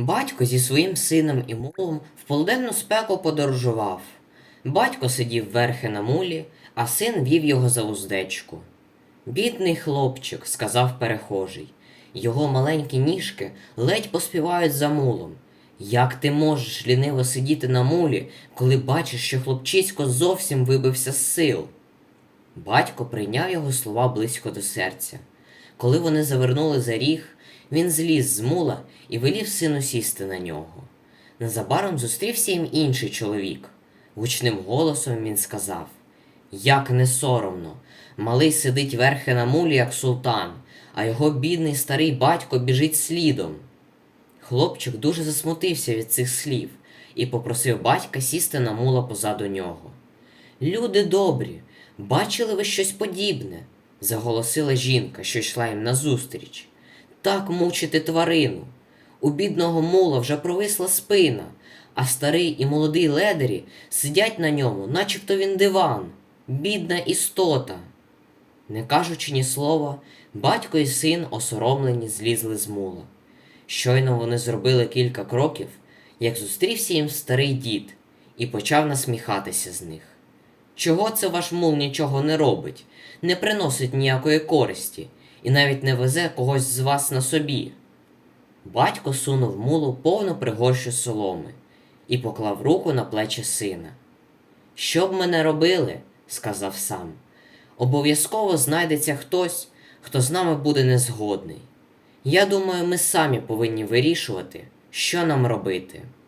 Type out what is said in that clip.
Батько зі своїм сином і мулом в полуденну спеку подорожував. Батько сидів верхи на мулі, а син вів його за уздечку. Бідний хлопчик, сказав перехожий. Його маленькі ніжки ледь поспівають за мулом. Як ти можеш ліниво сидіти на мулі, коли бачиш, що хлопчисько зовсім вибився з сил? Батько прийняв його слова близько до серця. Коли вони завернули за ріг, він зліз з мула і велів сину сісти на нього. Незабаром зустрівся їм інший чоловік. Гучним голосом він сказав: Як не соромно! Малий сидить верхи на мулі, як султан, а його бідний старий батько біжить слідом. Хлопчик дуже засмутився від цих слів і попросив батька сісти на мула позаду нього. Люди добрі, бачили ви щось подібне? Заголосила жінка, що йшла їм назустріч. Так мучити тварину. У бідного мула вже провисла спина, а старий і молодий ледері сидять на ньому, начебто він диван, бідна істота. Не кажучи ні слова, батько і син осоромлені злізли з мула. Щойно вони зробили кілька кроків, як зустрівся їм старий дід і почав насміхатися з них. Чого це ваш мул нічого не робить, не приносить ніякої користі і навіть не везе когось з вас на собі? Батько сунув мулу повну пригорщу соломи і поклав руку на плечі сина. Що б ми не робили, сказав сам, обов'язково знайдеться хтось, хто з нами буде незгодний. Я думаю, ми самі повинні вирішувати, що нам робити.